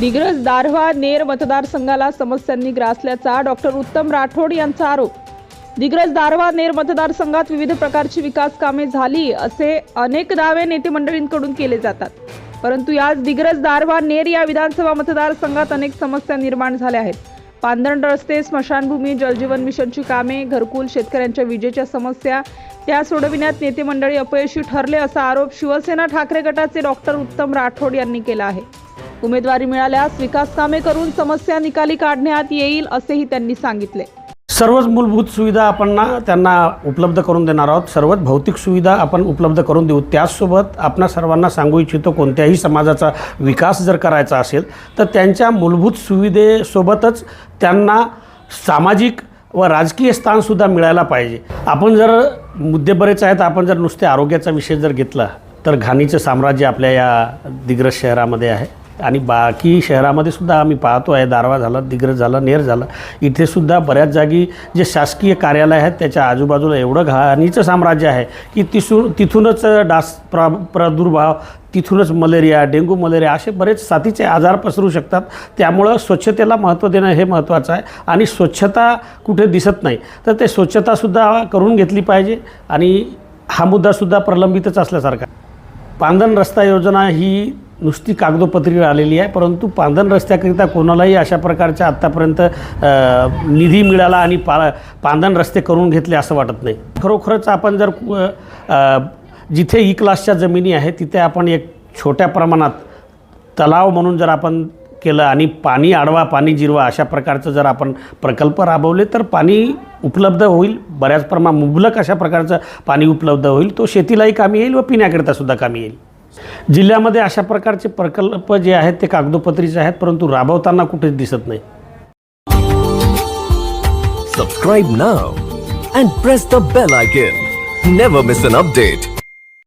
दिग्रस दारव्हा नेर मतदारसंघाला समस्यांनी ग्रासल्याचा डॉक्टर उत्तम राठोड यांचा आरोप. दिग्रस दारव्हा नेर मतदारसंघात विविध प्रकारची विकास कामे झाली असे अनेक दावे नेते मंडळींकडून केले जातात. परंतु याच दिग्रस दारव्हा नेर या विधानसभा मतदारसंघात अनेक समस्या निर्माण झाल्या आहेत. पांधरण रस्ते स्मशानभूमी जलजीवन मिशनची कामे घरकुल शेतकऱ्यांच्या विजेच्या समस्या त्या सोडविण्यात नेते मंडळी अपयशी ठरले असा आरोप शिवसेना ठाकरे गटाचे डॉक्टर उत्तम राठोड यांनी केला आहे. उमेदवारी मिळाल्यास विकास कामे करून समस्या निकाली काढण्यात येईल असेही त्यांनी सांगितले. सर्वच मूलभूत सुविधा आपण ना त्यांना उपलब्ध करून देणार आहोत. सर्वच भौतिक सुविधा आपण उपलब्ध करून देऊ. त्याचसोबत आपण सर्वांना सांगू इच्छितो कोणत्याही समाजाचा विकास जर करायचा असेल तर त्यांच्या मूलभूत सुविधेसोबतच त्यांना सामाजिक व राजकीय स्थानसुद्धा मिळायला पाहिजे. आपण जर मुद्दे बरेच आहेत आपण जर नुसते आरोग्याचा विषय जर घेतला तर घाणीचं साम्राज्य आपल्या या दिग्रस शहरामध्ये आहे. आणि बाकी शहरामध्ये सुद्धा आम्ही पाहतो आहे दारवा झाला दिग्रज झाला नेर झाला. इथे सुद्धा बऱ्याच जागी जे शासकीय कार्यालय आहेत त्याच्या आजूबाजूला एवढं घाणीचं साम्राज्य आहे की तिसून तिथूनच डास प्रा प्रादुर्भाव तिथूनच मलेरिया डेंग्यू मलेरिया असे बरेच साथीचे आजार पसरू शकतात. त्यामुळं स्वच्छतेला महत्त्व देणं हे महत्त्वाचं आहे आणि स्वच्छता कुठे दिसत नाही. तर ते स्वच्छतासुद्धा करून घेतली पाहिजे आणि हा मुद्दासुद्धा प्रलंबितच असल्यासारखा आहे. पांदन रस्ता योजना ही नुसती कागदोपत्री आलेली आहे परंतु पांदन रस्त्याकरिता कोणालाही अशा प्रकारच्या आत्तापर्यंत निधी मिळाला आणि पा पांदन रस्ते करून घेतले असं वाटत नाही. खरोखरच आपण जर जिथे ई क्लासच्या जमिनी आहे तिथे आपण एक छोट्या प्रमाणात तलाव म्हणून जर आपण केलं आणि पाणी आडवा पाणी जिरवा अशा प्रकारचं जर आपण प्रकल्प राबवले तर पाणी उपलब्ध होईल. बऱ्याच प्रमाणात मुबलक अशा प्रकारचं पाणी उपलब्ध होईल. तो शेतीलाही कामी येईल व पिण्याकरिता सुद्धा कामी येईल. जिल्ह्यामध्ये अशा प्रकारचे प्रकल्प जे आहेत ते कागदोपत्रीचे आहेत परंतु राबवताना कुठेच दिसत नाही. Subscribe now and press the bell icon never miss an update